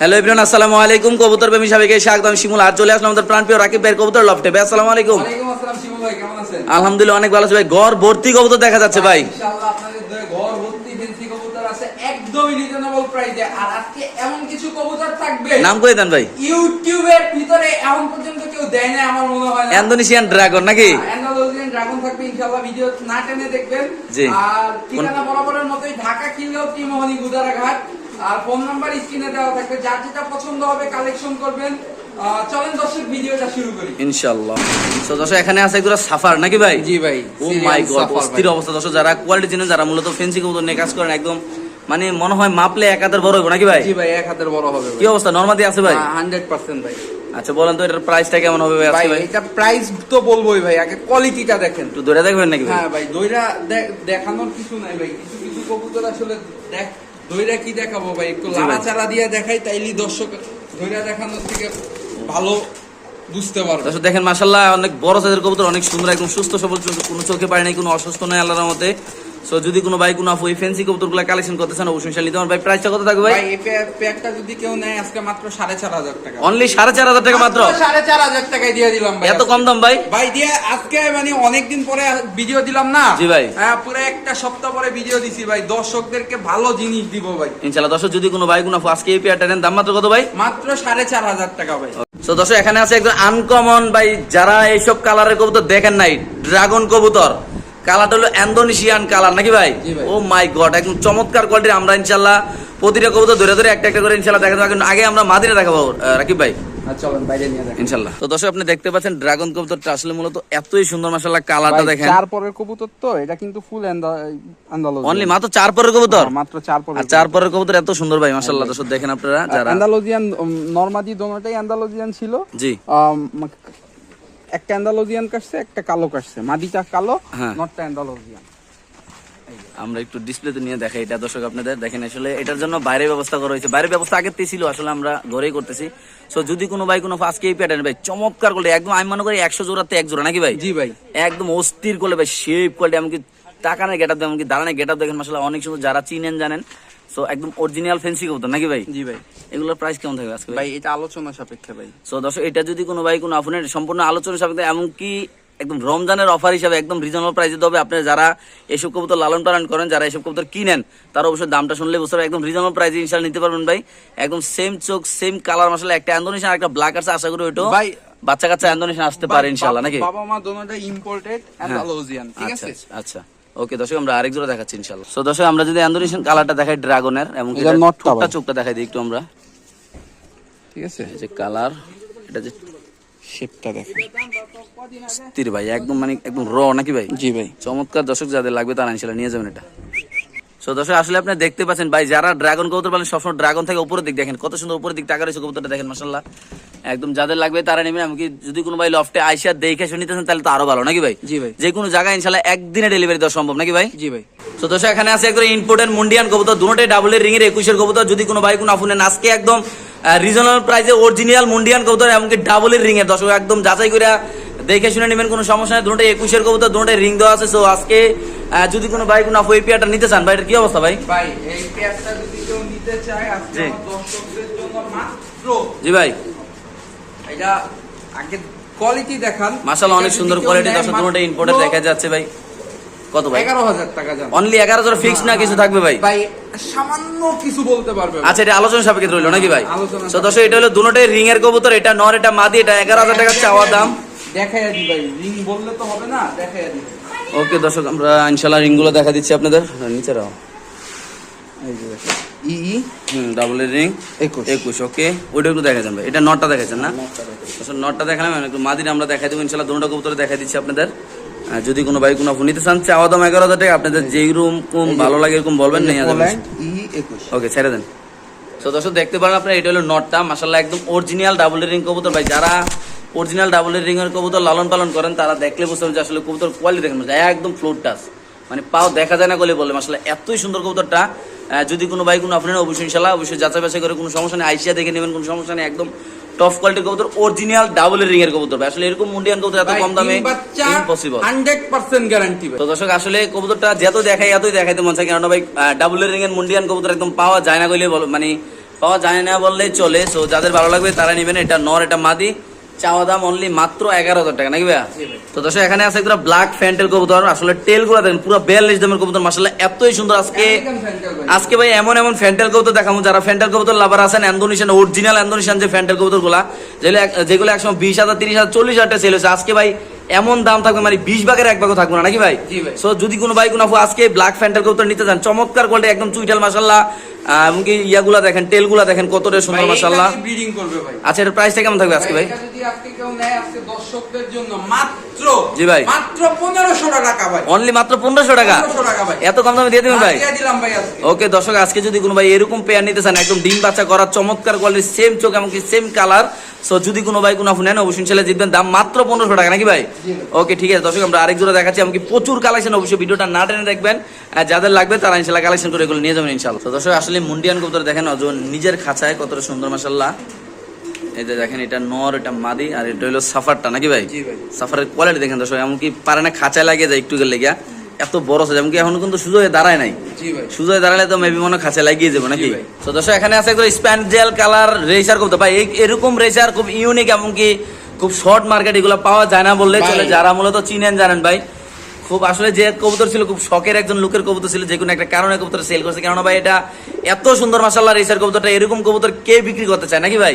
Hello Ibran আসসালামু আলাইকুম। কবুতর প্রেমী সাবেকে স্বাগতম। শিমুল আজ চলে আসলাম আমাদের প্রাণপ্রিয় রাকিব ভাইয়ের কবুতর লফটে ভাই আসসালামু আলাইকুম। ওয়ালাইকুম আসসালাম শিমু ভাই কেমন আছেন? আলহামদুলিল্লাহ অনেক ভালো আছে ভাই। ঘর ভর্তি কবুতর দেখা যাচ্ছে ভাই। ইনশাআল্লাহ আপনাদের ঘর ভর্তি ফেন্সি কবুতর আছে একদমই রিজনেবল প্রাইসে আর আজকে এমন কিছু কবুতর থাকবে। নাম করে দেন ভাই? ইউটিউবের ভিতরে এখন পর্যন্ত কেউ দেয় না আমার মনে হয় না। ইন্দোনেশিয়ান ড্রাগন নাকি? অ্যান্ডালোজিয়ান ড্রাগন থাকবে ইনশাআল্লাহ ভিডিও না টেনে দেখবেন। জি। আর ঠিকানা বরাবরের মতোই ঢাকা কিনলেও ত্রিমোহনী গুদারাঘাট। আর ফোন নাম্বার স্ক্রিনে দেওয়া থাকবে। যার যেটা পছন্দ হবে কালেকশন করবেন। চলেন দর্শক ভিডিওটা শুরু করি। ইনশাআল্লাহ। তো দর্শক এখানে আছে একগুলো সাফার নাকি ভাই? জি ভাই ও মাই গড অস্থির অবস্থা। দর্শক যারা কোয়ালিটি চেনে যারা মূলত ফেন্সি কবুতর নিয়ে কাজ করেন একদম মানে মনে হয় মাপলে এক হাতের বড় হবে নাকি ভাই? জি ভাই এক হাতের বড় হবে কি অবস্থা? নর্মাদি আছে ভাই? হান্ড্রেড পার্সেন্ট ভাই। আচ্ছা বলেন তো এটার প্রাইসটা কেমন হবে ভাই ভাই ভাই? এটা প্রাইস তো বলবোই ভাই আগে কোয়ালিটিটা দেখেন। একটু ধরে দেখবেন নাকি ভাই? হ্যাঁ ভাই দইরা দেখানোর কিছু নাই ভাই। কিছু কিছু কবুতর আসলে দেখ দইরা কি দেখাবো ভাই একটু। লাড়াচাড়া দিয়ে দেখাই, তাইলি দর্শক দইরা দেখানোর থেকে ভালো বুঝতে পারবে দর্শক, দেখেন মাসাল্লাহ অনেক বড় সাইজের কবুতর, অনেক সুন্দর, একদম সুস্থ সবল কোনো চোখে পায় নাই, কোনো অসুস্থ নাই, আল্লাহর মতে সো যদি কোনো ভাই কোনো আপু এই ফ্যান্সি কবুতরগুলো কালেকশন করতে চান অবশ্যই নিতে পারেন ভাই প্রাইসটা কত থাকবে ভাই? এই প্যাকটা যদি কেউ নেয় আজকে মাত্র সাড়ে চার হাজার টাকা। অনলি সাড়ে চার হাজার টাকা মাত্র? সাড়ে চার হাজার টাকায় দিয়ে দিলাম ভাই এত কম দাম ভাই? ভাই দিয়ে আজকে মানে অনেকদিন পরে ভিডিও দিলাম না? জি ভাই। হ্যাঁ পুরো একটা সপ্তাহ পরে ভিডিও দিছি ভাই। দর্শকদেরকে ভালো জিনিস দিব ভাই। ইনশাল্লাহ দর্শক যদি কোনো ভাই কোনো আপু আজকে এই পেয়ারটা নেন দাম মাত্র কত ভাই? মাত্র সাড়ে চার হাজার টাকা ভাই। তো দর্শক এখানে আছে একদম আনকমন ভাই যারা এইসব কালারের কবুতর দেখেন নাই ড্রাগন কবুতর। কালারটা হলো ইন্দোনেশিয়ান কালার নাকি ভাই? ও মাই গড একদম চমৎকার কোয়ালিটির আমরা ইনশাল্লাহ প্রতিটা কবুতর ধরে ধরে একটা একটা করে ইনশাল্লাহ দেখাতে থাকবেন আগে আমরা মাদিনে দেখাবো রাকিব ভাই। ইনশাল্লাহ তো দর্শক আপনি দেখতে পাচ্ছেন ড্রাগন কবুতরটা আসলে মূলত এতই সুন্দর মাসাল্লাহ কালারটা দেখেন। চার পরের কবুতর তো এটা কিন্তু ফুল অনলি মাত্র চার পরের কবুতর? মাত্র চার পরের আর চার পরের কবুতর এত সুন্দর ভাই দর্শক দেখেন আপনারা যারা নর্মাদি দোনোটাই ছিল। জি। একটা অ্যান্ডালোজিয়ান কাটছে একটা কালো কাটছে। মাদিটা কালো হ্যাঁ। নটটা অ্যান্ডালোজিয়ান আমরা একটু ডিসপ্লেতে নিয়ে দেখাই এটা দর্শক আপনাদের। দেখেন আসলে এটার জন্য বাইরের ব্যবস্থা করা হয়েছে। বাইরের ব্যবস্থা আগের থেকে ছিল আসলে আমরা ঘরেই করতেছি। সো যদি কোনো ভাই কোনো ফার্স্ট এই প্যাটার্ন ভাই চমৎকার করলে একদম আমি মনে করি একশো জোড়াতে এক জোড়া নাকি ভাই? জি ভাই। একদম অস্থির করলে ভাই শেপ কোয়ালিটি এমনকি টাকানের গেট আপ এমনকি দাঁড়ানের গেট আপ দেখেন মাসাল অনেক সুন্দর। যারা চিনেন জানেন সো একদম অরিজিনাল ফেন্সি কবুতর নাকি ভাই? জি ভাই। এগুলোর প্রাইস কেমন থাকবে আজকে ভাই? এটা আলোচনা সাপেক্ষে ভাই। সো দর্শক এটা যদি কোনো ভাই কোনো আপনার সম্পূর্ণ আলোচনা সাপেক্ষে এমনকি একদম রমজানের অফার হিসাবে একদম রিজনেবল প্রাইসে দেবে আপনারা যারা এসব কবুতর লালন পালন করেন যারা এসব কবুতর কিনেন তারা অবশ্যই দামটা শুনলে বুঝতে পারবেন একদম রিজনেবল প্রাইসে ইনশাল নিতে পারবেন ভাই। একদম সেম চোখ সেম কালার মশলা একটা ইন্দোনেশিয়ান একটা ব্ল্যাক আছে আশা করি ওইটাও ভাই, বাচ্চা কাচ্চা ইন্দোনেশিয়ান আসতে পারে ইনশাল্লাহ নাকি? বাবা মা দোনোটাই ইম্পোর্টেড অ্যান্ডালোজিয়ান ঠিক আচ্ছা আছে? আচ্ছা। ওকে দর্শক আমরা আরেক জোড়া দেখাচ্ছি ইনশাল্লাহ সো দর্শক আমরা যদি অ্যান্ডোনেশিয়ান কালারটা দেখাই ড্রাগনের এবং চোখটা দেখাই দিই একটু আমরা। ঠিক আছে। যে কালার এটা যে শেপটা দেখেন স্থির ভাই একদম মানে একদম র নাকি ভাই? জি ভাই। চমৎকার দর্শক যাদের লাগবে তারা ইনশাল্লাহ নিয়ে যাবেন এটা। সো দর্শক আসলে আপনি দেখতে পাচ্ছেন ভাই যারা ড্রাগন কবুতর পালেন সবসময় ড্রাগন থেকে উপরের দিক দেখেন। কত সুন্দর উপরের দিক টাকা রয়েছে কবুতরটা দেখেন মাসাল্লাহ একদম যাদের লাগবে তারা নেবেন এমনকি যদি কোনো ভাই লফটে আইসা দেখে শুনে নিতেছেন তাহলে তো আরও ভালো নাকি ভাই? জি ভাই। যে কোনো জায়গায় ইনশাল্লাহ একদিনে ডেলিভারি দেওয়া সম্ভব নাকি ভাই? জি ভাই। তো দর্শক এখানে আছে একদম ইম্পোর্টেন্ট মুন্ডিয়ান কবুতর দুটোটাই ডাবল এর রিং একুশের কবুতর। যদি কোনো ভাই কোনো আফুনেন আজকে একদম রিজনাল প্রাইসে অরিজিনাল মুন্ডিয়ান কবুতর এমনকি ডাবল এর রিং দর্শক একদম যাচাই করে দেখে শুনে নেবেন কোনো সমস্যা নেই। দুটোটাই একুশের কবুতর দুটোটাই রিং দেওয়া আছে। সো আজকে যদি কোনো ভাই কোনো এই পেয়ারটা নিতে চান ভাই এটার কি অবস্থা ভাই? ভাই এই পেয়ারটা যদি কেউ নিতে চায় আজকে দর্শকদের জন্য মাত্র জি ভাই। এটা আগে কোয়ালিটি দেখান। মাসাল অনেক সুন্দর কোয়ালিটি দর্শক দুটোটাই ইম্পোর্টেড দেখা যাচ্ছে ভাই। কত ভাই? এগারো হাজার টাকা যান অনলি এগারো হাজার ফিক্স না কিছু থাকবে ভাই? ভাই সামান্য কিছু বলতে পারবে আচ্ছা এটা আলোচনা সাপেক্ষে রইল নাকি ভাই? তো দর্শক এটা হলো দুটোটাই রিং এর কবুতর এটা নর এটা মাদি এটা এগারো হাজার টাকা চাওয়া দাম। দেখাইয়া দি রিং বললে তো হবে না দেখাইয়া দি ওকে দর্শক আমরা ইনশাল্লাহ রিংগুলো দেখা দিচ্ছি আপনাদের। নিচে রাও এই যে ই ই হুম ডাবল রিং একুশ। একুশ ওকে। ওইটা একটু দেখা ভাই। এটা নটটা দেখাচ্ছেন না? দর্শক নটটা দেখালাম একটু মাদির আমরা দেখাই দেবো। ইনশাল্লাহ দুটো কবুতরে দেখাই দিচ্ছি আপনাদের। যদি কোনো ভাই কোনো নিতে চান চাওয়া দাম এগারো হাজার টাকা। আপনাদের যেই রুম কোন ভালো লাগে এরকম বলবেন পোল্যান্ড ই একুশ। ওকে ছেড়ে দেন। তো দর্শক দেখতে পারেন আপনার এটা হলো নটটা। মাসাল্লাহ একদম অরিজিনাল ডাবল রিং কবুতর। ভাই যারা অরিজিনাল ডাবল রিং এর কবুতর লালন পালন করেন তারা দেখলে বুঝতে পারবেন যে আসলে কবুতর কোয়ালিটি দেখেন একদম ফ্লোর টাচ মানে পাও দেখা যায় না বলে বলে। মাসাল্লাহ এতই সুন্দর কবুতরটা। যদি কোনো ভাই কোনো আপনার অবশ্যই ইনশাল্লাহ অবশ্যই যাচাই বাছাই করে কোনো সমস্যা নেই। আইসিয়া দেখে নেবেন কোনো সমস্যা নেই। একদম টপ কোয়ালিটির কবুতর অরিজিনাল ডাবল রিং এর কবুতর। আসলে এরকম মুন্ডিয়ান কবুতর এত কম দামে ইম্পসিবল হান্ড্রেড পার্সেন্ট গ্যারান্টি তো দর্শক আসলে কবুতরটা যত দেখাই এতই দেখাইতে মন চায়। কেননা ভাই ডাবল রিং এর মুন্ডিয়ান কবুতর একদম পাওয়া যায় না কইলে বলো মানে পাওয়া যায় না বললেই চলে। সো যাদের ভালো লাগবে তারা নেবেন। এটা নর এটা মাদি। চাওয়া দাম অনলি মাত্র এগারো হাজার টাকা নাকি ভাইয়া? তো দর্শক এখানে আছে একটা ব্ল্যাক ফ্যান্টেল কবুতর। আসলে টেলগুলো দেখেন পুরো বিয়াল্লিশ দামের কবুতর মাসাল্লাহ এতই সুন্দর আজকে। আজকে ভাই এমন এমন ফ্যান্টেল কবুতর দেখাবো যারা ফ্যান্টেল কবুতর লাভার আছেন অ্যান্ডোনিশান অরিজিনাল অ্যান্ডোনিশান যে ফ্যান্টেল কবুতরগুলা যেগুলো যেগুলো একসময় বিশ হাজার তিরিশ হাজার চল্লিশ হাজার টাকা সেল হয়েছে আজকে ভাই এমন দাম থাকবে মানে বিশ ভাগের এক ভাগও থাকবে না নাকি ভাই? ভাই। সো যদি কোনো ভাই কোনো আপু আজকে ব্ল্যাক ফ্যান্টেল কবুতর নিতে চান চমৎকার কোয়ালিটি একদম চুইটাল মাসাল্লাহ এমনকি ইয়াগুলা দেখেন টেলগুলা দেখেন কতটা সুন্দর মাসাল্লাহ ব্রিডিং করবে ভাই। আচ্ছা প্রাইসটা কেমন থাকবে আজকে ভাই? এটা যদি আজকে কেউ নেয় আজকে দর্শকদের জন্য মাত্র জি ভাই। মাত্র পনেরোশো টাকা ভাই। অনলি মাত্র টাকা? 1500 টাকা ভাই। এত কম দামে দিয়ে দেবেন ভাই? দিয়ে দিলাম ভাই আজকে। ওকে দর্শক আজকে যদি কোনো ভাই এরকম পেয়ার নিতে চান একদম ডিম বাচ্চা করার চমৎকার কোয়ালিটির সেম চোখ এমনকি সেম কালার সো যদি কোনো ভাই কোনো নেন অবশ্যই ছেলে জিতবেন। দাম মাত্র পনেরোশো টাকা নাকি ভাই? ওকে ঠিক আছে দর্শক আমরা আরেক জোড়া দেখাচ্ছি এমনকি প্রচুর কালেকশন অবশ্যই ভিডিওটা না টেনে দেখবেন। যাদের লাগবে তারা ইনশাল্লাহ কালেকশন করে এগুলো নিয়ে যাবেন ইনশাল্লাহ তো দর্শক আসলে মুন্ডিয়ান কবুতর দেখেন অজন নিজের খাঁচায় কতটা সুন্দর মাসাল্লাহ এই যে দেখেন এটা নর এটা মাদি আর এটা হলো সাফারটা নাকি ভাই? সাফারের কোয়ালিটি দেখেন দর্শক এমনকি পারে না খাঁচায় লাগিয়ে যায় একটু গেলে গিয়া। এত বড় সাইজ এমনকি এখন কিন্তু সুযোগ দাঁড়ায় নাই। সুযোগ দাঁড়ালে তো মেবি মনে হয় খাঁচা লাগিয়ে যাব নাকি। তো দর্শক এখানে আছে একদম স্প্যান্ডেল কালার রেসার করতে ভাই এই- এরকম রেসার খুব ইউনিক এমনকি খুব শর্ট মার্কেট এগুলো পাওয়া যায় না বললে চলে। যারা মূলত চিনেন জানেন ভাই খুব আসলে যে কবুতর ছিল খুব শখের একজন লোকের কবুতর ছিল যে কোনো একটা কারণে কবুতর সেল করছে। কেননা ভাই এটা এত সুন্দর মাসাল্লাহ রেসার কবুতরটা এরকম কবুতর কে বিক্রি করতে চায় নাকি ভাই?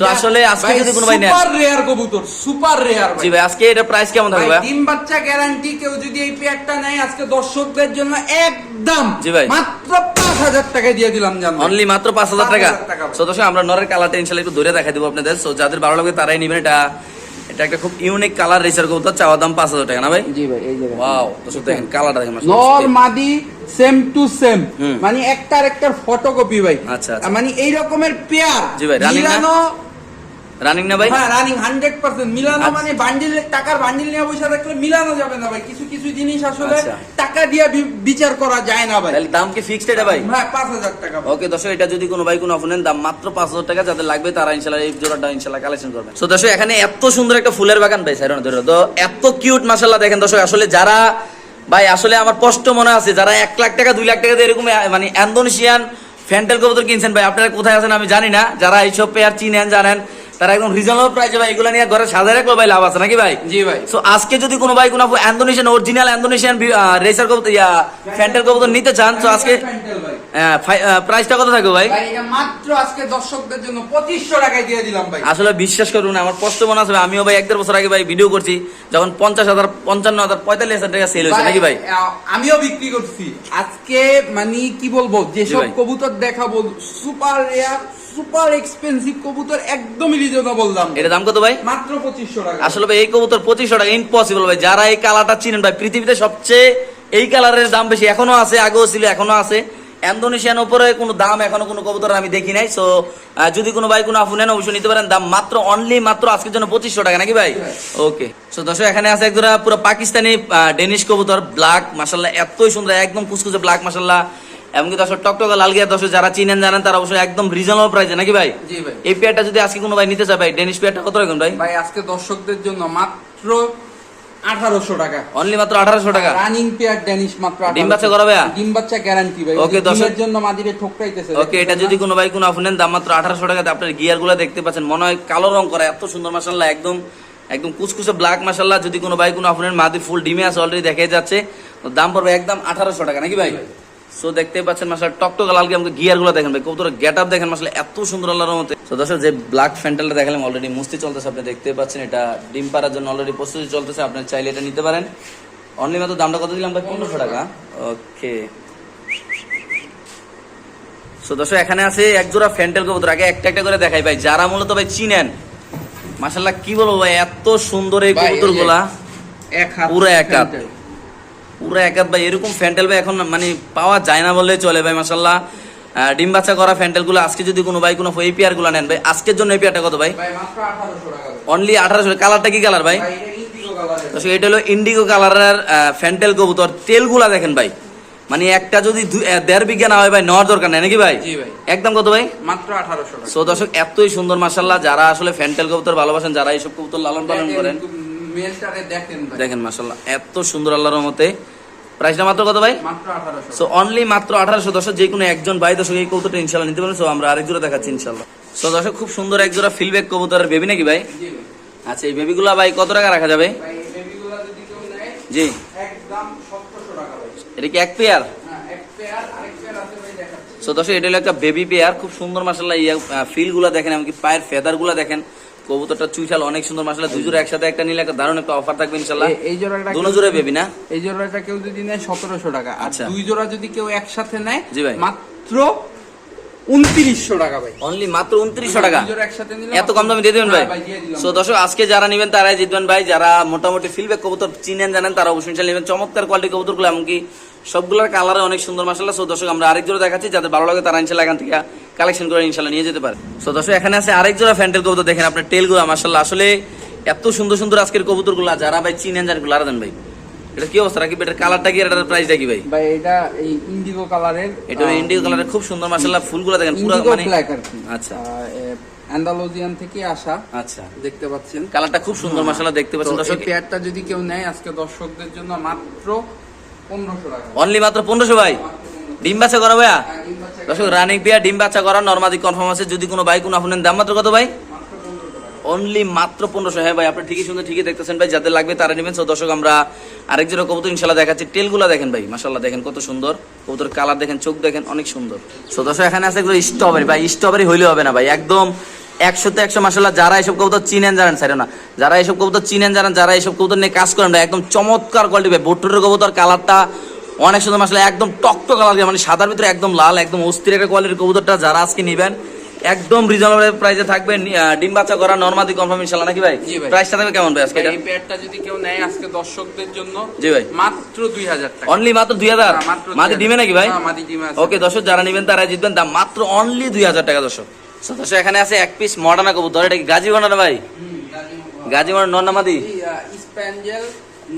তো আসলে আজকে যদি কোনো ভাই নেন সুপার রেয়ার কবুতর সুপার রেয়ার জি ভাই আজকে এটা প্রাইস কেমন থাকবে ভাই? ডিম বাচ্চা গ্যারান্টি কেউ যদি এই পেয়ারটা নেয় আজকে দর্শকদের জন্য একদম জি ভাই। মাত্র পাঁচ হাজার টাকা দিয়ে দিলাম জানো অনলি মাত্র পাঁচ হাজার টাকা। 5,000 দর্শক আমরা নরের কালারটা ইনশাল্লাহ একটু ধরে দেখা দেবো আপনাদের। সো যাদের ভালো লাগবে তারাই নেবেন এটা। এটা একটা খুব ইউনিক কালার রেসার কবুতর চাওয়া দাম পাঁচ হাজার টাকা না ভাই জি ভাই এই যে ওয়াও দর্শক দেখেন কালারটা দেখেন নর মাদি সেম টু সেম। মানে একটার একটার ফটোকপি ভাই আচ্ছা, আচ্ছা। মানে এই রকমের পেয়ার জি ভাই, running না? মিলানো রানিং না ভাই? হ্যাঁ রানিং হান্ড্রেড পার্সেন্ট মিলানো আচ্ছা। মানে বান্ডিল টাকার বান্ডিল নিয়ে বসে থাকলে মিলানো যাবে না ভাই। কিছু কিছু জিনিস আসলে আচ্ছা। টাকা দিয়ে বিচার করা যায় না ভাই। তাহলে দাম কি ফিক্সড এটা ভাই? হ্যাঁ পাঁচ হাজার টাকা ওকে দর্শক এটা যদি কোনো ভাই কোনো অফার দাম মাত্র পাঁচ হাজার টাকা। যাদের লাগবে তারা ইনশাল্লাহ এই জোড়াটা ইনশাল্লাহ কালেকশন করবেন। তো দর্শক এখানে এত সুন্দর একটা ফুলের বাগান ভাই সাইরন ধরে তো এত কিউট মাসাল্লাহ দেখেন দর্শক আসলে যারা ভাই আসলে আমার কষ্ট মনে আছে যারা এক লাখ টাকা দুই লাখ টাকা দিয়ে এরকম মানে অ্যান্ডোনেশিয়ান ফ্যান্টেল কবুতর কিনছেন ভাই আপনারা কোথায় আছেন আমি জানি না। যারা এইসব পেয়ার চিনেন জানেন তারা একদম রিজনেবল প্রাইসে ভাই এগুলো নিয়ে ঘরে সাজায় রাখল ভাই লাভ আছে নাকি ভাই? জি ভাই। সো আজকে যদি কোনো ভাই কোনো অ্যান্ডোনেশিয়ান অরিজিনাল অ্যান্ডোনেশিয়ান রেসার কবুতর ইয়া ফ্যান্টেল কবুতর নিতে চান তো আজকে প্রাইসটা কত থাকবে ভাই? ভাই এটা মাত্র আজকে দর্শকদের জন্য পঁচিশশো টাকায় দিয়ে দিলাম ভাই। আসলে বিশ্বাস করুন আমার কষ্ট মনে আছে আমিও ভাই এক দেড় বছর আগে ভাই ভিডিও করছি যখন পঞ্চাশ হাজার পঞ্চান্ন হাজার পঁয়তাল্লিশ হাজার টাকা সেল হয়েছে নাকি ভাই? আমিও বিক্রি করছি। আজকে মানে কি বলব যেসব। কবুতর দেখাবো সুপার রেয়ার সুপার এক্সপেন্সিভ কবুতর একদমই রিজনেবল দাম। এটা দাম কত ভাই? মাত্র পঁচিশশো টাকা। আসলে ভাই এই কবুতর পঁচিশশো টাকা ইম্পসিবল ভাই। যারা এই কালারটা চিনেন ভাই পৃথিবীতে সবচেয়ে এই কালারের দাম বেশি এখনও আছে আগেও ছিল এখনও আছে। উপরে কোনো দাম এখনও কোনো কবুতর আমি দেখি নাই। সো যদি কোনো ভাই কোনো আফু নেন অবশ্যই নিতে পারেন। দাম মাত্র অনলি মাত্র আজকের জন্য পঁচিশশো টাকা নাকি ভাই? ওকে সো দর্শক এখানে আছে একজোড়া পুরো পাকিস্তানি ডেনিশ কবুতর ব্ল্যাক মাসাল্লাহ এতই সুন্দর একদম কুচকুচে ব্ল্যাক মাসাল্লাহ এমনকি দর্শক টকটকা লাল গিয়া দর্শক যারা চিনেন জানেন তারা অবশ্যই একদম রিজনেবল প্রাইসে নাকি ভাই? জি ভাই। এই পেয়ারটা যদি আজকে কোনো ভাই নিতে চায় ভাই ডেনিশ পেয়ারটা কত রাখুন ভাই? ভাই আজকে দর্শকদের জন্য মাত্র আঠারোশো টাকা। অনলি মাত্র আঠারোশো টাকা? রানিং পেয়ার ড্যানিশ মাত্র ডিম 1800 বাচ্চা করাবে? ডিম বাচ্চা গ্যারান্টি ভাই। ওকে দশের জন্য মাদিরে ঠোকরাইতেছে ওকে এটা যদি কোনো ভাই কোনো আপনি নেন দাম মাত্র আঠারোশো টাকাতে আপনার গিয়ারগুলো দেখতে পাচ্ছেন। মনে হয় কালো রং করা এত সুন্দর মাসাল্লাহ একদম একদম কুচকুচে ব্ল্যাক মাসাল্লাহ যদি কোনো ভাই কোনো আপনার মাদি ফুল ডিমে আছে অলরেডি দেখে যাচ্ছে। দাম পড়বে একদম আঠারোশো টাকা নাকি ভাই। সো দেখতে পাচ্ছেন মাসাল টকটক লালকে আমাকে দেখেন ভাই গেট আপ দেখেন মাসাল এত সুন্দর আল্লাহর মতে তো দর্শক যে ব্ল্যাক ফ্যান্টেলটা দেখালাম অলরেডি মুস্তি চলতেছে আপনি দেখতে পাচ্ছেন এটা ডিম পাড়ার জন্য অলরেডি প্রস্তুতি চলতেছে আপনি চাইলে এটা নিতে পারেন। অনলি মাত্র দামটা কত দিলাম ভাই? পনেরোশো টাকা। ওকে সো দর্শক এখানে আছে এক জোড়া ফ্যান্টেল কবুতর আগে একটা একটা করে দেখাই ভাই যারা মূলত ভাই চিনেন মাশাল্লাহ কি বলব ভাই এত সুন্দর এই কবুতরগুলা এক হাত পুরো এক হাত। পুরো একাত ভাই এরকম ফ্যান্টেল ভাই এখন মানে পাওয়া যায় না বললেই চলে ভাই মাশাল্লাহ আহ, ডিম বাচ্চা করা ফ্যান্টেলগুলো আজকে যদি কোনো ভাই কোনো এই পেয়ারগুলো নেন ভাই আজকের জন্য এই পেয়ারটা কত ভাই। অনলি আঠারোশো কালারটা কি কালার ভাই? এটা হলো ইন্ডিগো কালারের ফ্যান্টেল কবুতর। তেলগুলা দেখেন ভাই মানে একটা যদি দেড় বিঘা না হয় ভাই নেওয়ার দরকার নেই নাকি ভাই? একদম কত ভাই? মাত্র আঠারোশো সো দর্শক এতই সুন্দর মাসাল্লাহ যারা আসলে ফ্যান্টেল কবুতর ভালোবাসেন যারা এইসব কবুতর লালন পালন করেন দেখেন ভাই। দেখেন এত সুন্দর আল্লাহর মতে প্রাইসটা মাত্র কত ভাই? মাত্র সো অনলি মাত্র আঠারোশো দর্শক যে কোনো একজন ভাই দর্শক এই কবুতরটা ইনশাল্লাহ নিতে পারেন সো আমরা আরেক জোড়া দেখাচ্ছি ইনশাল্লাহ সো দর্শক খুব সুন্দর এক জোড়া ফিলব্যাক কবুতরের বেবি নাকি ভাই? আচ্ছা এই বেবিগুলা ভাই কত টাকা রাখা যাবে? জি। একদম সতেরোশো টাকা ভাই। এটা কি এক পেয়ার এক পেয়ার আরেক পেয়ার আছে ভাই দেখাচ্ছি। সো দর্শক এটা হলো একটা বেবি পেয়ার খুব সুন্দর মাসাল্লাহ ইয়া ফিলগুলা দেখেন এমনকি পায়ের ফেদারগুলা দেখেন। কবুতরটা চুইশাল অনেক সুন্দর মাসাল্লাহ দুই জোড়া একসাথে একটা নিলে একটা দারুণ একটা অফার থাকবে ইনশাল্লাহ এই- জোড়াটা কেউ- জোড়া বেবি না? এই জোড়াটা কেউ যদি নেয় সতেরোশো টাকা। আচ্ছা। দুই জোড়া যদি কেউ একসাথে নেয় জি ভাই। মাত্র উনত্রিশশো টাকা ভাই। অনলি মাত্র উনত্রিশশো টাকা? দুই একসাথে নিলে এত কম দামে দিয়ে দেবেন ভাই? হ্যাঁ, সো দর্শক আজকে যারা নেবেন তারাই জিতবেন ভাই। যারা মোটামুটি ফিলব্যাক কবুতর চিনেন জানেন তারা অবশ্যই নেবেন। চমৎকার কোয়ালিটি কবুতরগুলো এমনকি সবগুলোর কালারে অনেক সুন্দর মাসাল্লাহ সো দর্শক আমরা আরেক জোড়া দেখাচ্ছি যাদের ভালো লাগে তারা ইনশাল্লাহ এখান থেকে কালেকশন করে ইনশাল্লাহ নিয়ে যেতে পারে। সো দর্শক এখানে আছে আরেক জোড়া ফ্যান্টেল কবুতর দেখেন আপনার টেলগুলো মাসাল্লাহ আসলে এত সুন্দর সুন্দর আজকের কবুতরগুলো যারা ভাই চিনেন জানেনগুলো দেন ভাই এটা কি অবস্থা? রাখি এটার কালারটা কি এটার প্রাইসটা কি ভাই? ভাই এটা এই ইন্ডিগো কালারের এটা ইন্ডিগো কালারের খুব সুন্দর মাসাল্লাহ ফুলগুলো দেখেন পুরো মানে আচ্ছা। অ্যান্ডালোজিয়ান থেকে আসা। আচ্ছা। দেখতে পাচ্ছেন। কালারটা খুব সুন্দর মাসাল্লাহ দেখতে পাচ্ছেন। এই দর্শক পেয়ারটা যদি কেউ নেয় আজকে দর্শকদের জন্য মাত্র অনলি মাত্র পনেরোশো ভাই? ডিম বাচ্চা করা ভাইয়া? দর্শক রানিং পেয়া ডিম বাচ্চা করা নর্মাদি কনফার্ম আছে। যদি কোনো বাইক কোনো আপনার দাম মাত্র কত ভাই? অনলি মাত্র পনেরোশো। হ্যাঁ ভাই আপনি ঠিকই শুনতে ঠিকই দেখতেছেন ভাই। যাদের লাগবে তারা নেবেন। সো দর্শক আমরা আরেক জোড়া কবুতর ইনশাল্লাহ দেখাচ্ছি। টেলগুলো দেখেন ভাই মাসাল্লাহ দেখেন কত সুন্দর। কবুতর কালার দেখেন চোখ দেখেন অনেক সুন্দর। সো দর্শক এখানে আছে একদম স্ট্রবেরি ভাই স্ট্রবেরি হইলে হবে না ভাই। একদম একশোতে একশো মাসাল্লাহ যারা এসব কবুতর চিনেন জানেন স্যার না। যারা এসব কবুতর চিনেন জানেন যারা এসব কবুতর নিয়ে কাজ করেন একদম চমৎকার কোয়ালিটি ভাই বোট্টুরের কবুতর কালারটা অনেক সুন্দর মাসাল্লাহ একদম টকটক কালার মানে সাদার ভিতরে একদম লাল একদম অস্থির একটা কোয়ালিটির কবুতরটা যারা আজকে নিবেন একদম রিজনেবল প্রাইসে থাকবে ডিম বাচ্চা করা নর্মাদি কনফার্ম ইনশাল্লাহ নাকি ভাই? প্রাইসটা থাকবে কেমন ভাই আজকে এই পেয়ারটা যদি কেউ নেয় আজকে দর্শকদের জন্য জি ভাই। মাত্র দুই হাজার টাকা। অনলি মাত্র দুই হাজার? হ্যাঁ, মাত্র মাদি ডিমে নাকি ভাই? মাদি ডিমে আছে। ওকে দর্শক যারা নেবেন তারা জিতবেন। দাম মাত্র অনলি দুই হাজার টাকা দর্শক। দর্শক এখানে আছে এক পিস মডার্ন কবুতর এটা কি গাজী বানানো ভাই? গাজী বানানো নর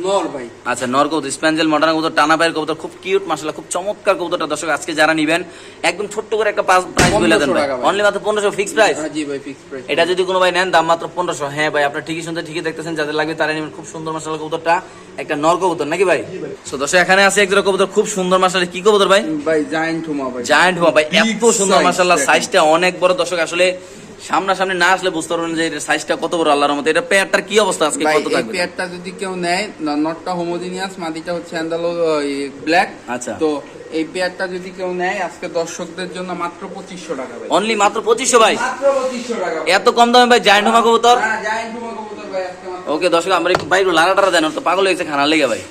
নর ভাই। আচ্ছা নর কবুতর স্প্যাঞ্জেল মডার্ন কবুতর টানা পায়ের কবুতর খুব কিউট মাসাল্লাহ খুব চমৎকার কবুতরটা দর্শক আজকে যারা নিবেন একদম ছোট্ট করে একটা প্রাইস বলে দেন ভাই। অনলি মাত্র পনেরোশো ফিক্স প্রাইস জি ভাই ফিক্স প্রাইস এটা যদি কোনো ভাই নেন দাম মাত্র পনেরোশো। হ্যাঁ ভাই আপনার ঠিকই শুনতে ঠিকই দেখতেছেন যাদের লাগবে তারা নেবেন। খুব সুন্দর মাসাল কবুতরটা। একটা নর কবুতর নাকি ভাই? তো দর্শক এখানে আছে একজোড়া কবুতর খুব সুন্দর মাসাল কি কবুতর ভাই? ভাই জায়ান্ট হুমা ভাই। জায়ান্ট হওয়া ভাই এত সুন্দর দেখেন। সাইজটা অনেক বড় দর্শক আসলে সামনাসামনি না আসলে বুঝতে পারবেন যে এটার সাইজটা কত বড় আল্লাহর মতো এটা পেয়ারটার কি অবস্থা আজকে? কত থাকবে? পেয়ারটা যদি কেউ নেয় নটটা হোমোজিনিয়াস মাদিটা হচ্ছে অ্যান্ডালো ব্ল্যাক আচ্ছা। তো এই পেয়ারটা যদি কেউ নেয় আজকে দর্শকদের জন্য মাত্র পঁচিশশো টাকা ভাই। অনলি মাত্র পঁচিশশো ভাই? মাত্র পঁচিশশো টাকা এত কম দামে ভাই জায়ান্ট হোমা কবুতর? হ্যাঁ জায়ান্ট হুমা কবুতর ভাই আজকে ওকে দর্শক আমরা একটু বাইরে লারা টারা দেন তো পাগল হয়েছে খানার লেগে ভাই।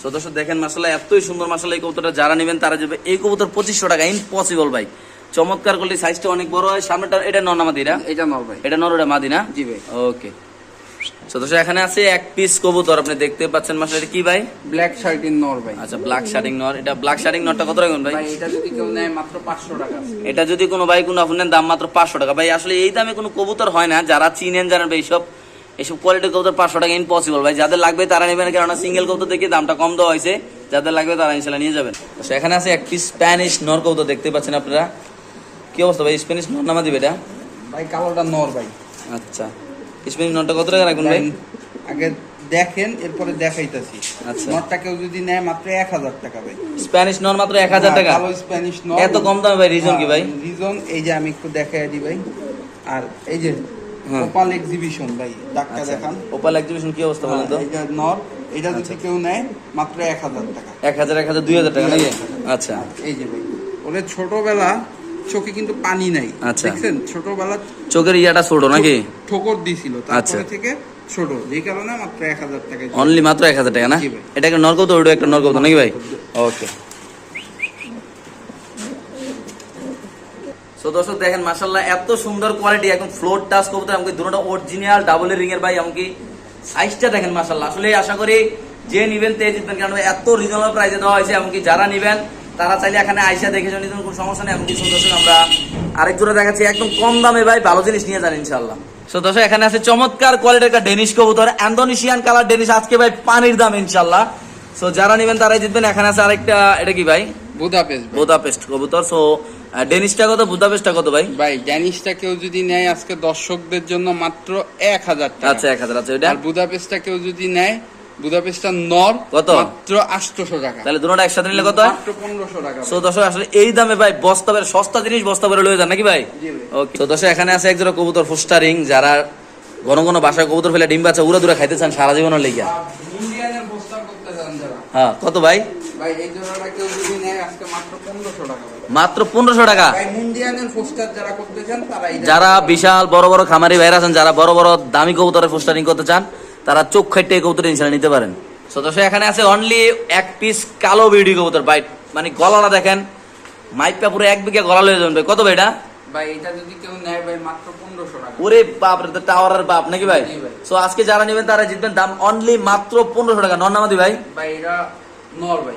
তো দর্শক দেখেন মাসাল্লাহ এতই সুন্দর মাসাল্লাহ এই কবুতরটা যারা নেবেন তারা যাবে এই কবুতর পঁচিশশো টাকা ইম্পসিবল ভাই। চমৎকার করলে সাইজটা অনেক বড় হয়। সামনেটা এটা নর না মাদিরা? এটা নর ভাই। এটা নর ওটা মাদি না জি ভাই। ওকে দর্শক এখানে আছে এক পিস কবুতর আপনি দেখতে পাচ্ছেন মাসাল্লাহ এটা কি ভাই? ব্ল্যাক শার্টিন নর ভাই। আচ্ছা ব্ল্যাক শার্টিং নর। এটা ব্ল্যাক শার্টিং নরটা কত রাখবেন ভাই? ভাই এটা যদি কেউ নেয় মাত্র পাঁচশো টাকা এটা যদি কোনো ভাই কোনো আপনার দাম মাত্র পাঁচশো টাকা। ভাই আসলে এই দামে কোনো কবুতর হয় না। যারা চিনেন জানেন ভাই এইসব এইসব কোয়ালিটির কবুতর পাঁচশো টাকা ইম্পসিবল ভাই যাদের লাগবে তারা নেবেন কেননা সিঙ্গেল কবুতর দেখে দামটা কম দেওয়া হয়েছে। যাদের লাগবে তারা ইনশাল্লাহ নিয়ে যাবেন। সেখানে আছে এক পিস স্প্যানিশ নর কবুতর দেখতে পাচ্ছেন আপনারা। কি অবস্থা ভাই? স্প্যানিশ নর নামা দিবে এটা? ভাই কালোটা নর ভাই। আচ্ছা। স্প্যানিশ নরটা কত টাকা রাখবেন ভাই? আগে দেখেন এরপরে দেখাইতাছি। আচ্ছা। নটটা কেউ যদি নেয় মাত্র এক হাজার টাকা ভাই। স্প্যানিশ নর মাত্র এক হাজার টাকা? কালো স্প্যানিশ নর। এত কম দামে ভাই রিজন কি ভাই? রিজন এই যে আমি একটু দেখাই দিই ভাই। আর এই যে হ্যাঁ। ওপাল এক্সিবিশন ভাই ডাক্তার আচ্ছা। দেখান। ওপাল এক্সিবিশন কি অবস্থা বলেন তো? যে নর। এটা যদি আচ্ছা। কেউ নেয় মাত্র এক হাজার টাকা। এক হাজার এক হাজার দুই হাজার টাকা নাকি আচ্ছা। এই যে ভাই। ওরে ছোটবেলা চোখে কিন্তু পানি নাই। আচ্ছা। দেখছেন? ছোটবেলা চোখের ইয়াটা ছোট নাকি? ঠোকর দিছিল। আচ্ছা। তারপরে থেকে ছোট। যেই কারণে মাত্র এক হাজার টাকা অনলি মাত্র এক হাজার টাকা না? নরকত ওটা একটা নরকত নাকি ভাই? ওকে সো দর্শক দেখেন এত সুন্দর কোয়ালিটি একদম ফ্লোর টাচ কবুতর এমনকি দুটোটা অরিজিনাল ডাবল রিং এর ভাই এমনকি সাইজটা দেখেন মাশাল্লাহ আসলে আশা করি যে নিবেন তে জিতবেন কারণ এত রিজনেবল প্রাইসে দেওয়া হয়েছে এমনকি যারা নিবেন তারা চাইলে এখানে আইসা দেখে শুনে কোনো সমস্যা নেই এমনকি কিছু দর্শক আমরা আরেক জোড়া দেখাচ্ছি একদম কম দামে ভাই ভালো জিনিস নিয়ে যান ইনশাল্লাহ সো দর্শক এখানে আছে চমৎকার কোয়ালিটির একটা ডেনিশ কবুতর অ্যান্ডোনেশিয়ান কালার ডেনিশ আজকে ভাই পানির দাম ইনশাল্লাহ সো যারা নিবেন তারাই জিতবেন এখানে আছে আরেকটা এটা কি ভাই? বুদাপেস্ট। বুদাপেস্ট কবুতর সো ডেনিশটা কত বুদাপেস্টটা কত ভাই? ভাই ড্যানিশটা কেউ যদি নেয় আজকে দর্শকদের জন্য মাত্র এক হাজার টাকা। আচ্ছা এক হাজার আচ্ছা এটা? আর বুদাপেস্টটা কেউ যদি নেয় বুদাপেস্টার নর কত? মাত্র আটশোশো টাকা। তাহলে দুটোটা একসাথে নিলে কত মাত্র পনেরোশো টাকা। দর্শক আসলে এই দামে ভাই বস্তা বের সস্তা জিনিস বস্তা বের লয়ে যান নাকি ভাই। ওকে দর্শক এখানে আছে একজোড়া কবুতর ফোস্টারিং যারা ঘন ঘন বাসায় কবুতর ফেলে ডিম বাচ্চা উড়া দূরে খাইতে চান সারা জীবনের লেগিয়া। হ্যাঁ কত ভাই? মাত্র পনেরোশো টাকা যারা বিশাল বড় বড় খামারি ভাইরা আছেন যারা বড় বড় দামি কবুতরের পোস্টারিং করতে চান তারা চোখ খাইটে কবুতর ইনশাল্লাহ নিতে পারেন। সো দর্শক এখানে আছে অনলি এক পিস কালো বিউটি কবুতর। বাইট মানে গলাটা দেখেন মাইপটা পুরো এক বিঘা গলা লয়ে যাবেন ভাই। কত ভাই এটা? ভাই এটা যদি কেউ নেয় ভাই মাত্র পনেরোশো টাকা। ওরে বাপ রে টাওয়ারের বাপ নাকি ভাই? ভাই। সো আজকে যারা নেবেন তারা জিতবেন। দাম অনলি মাত্র পনেরোশো টাকা। নন্নামাদি ভাই? ভাই এটা নর ভাই.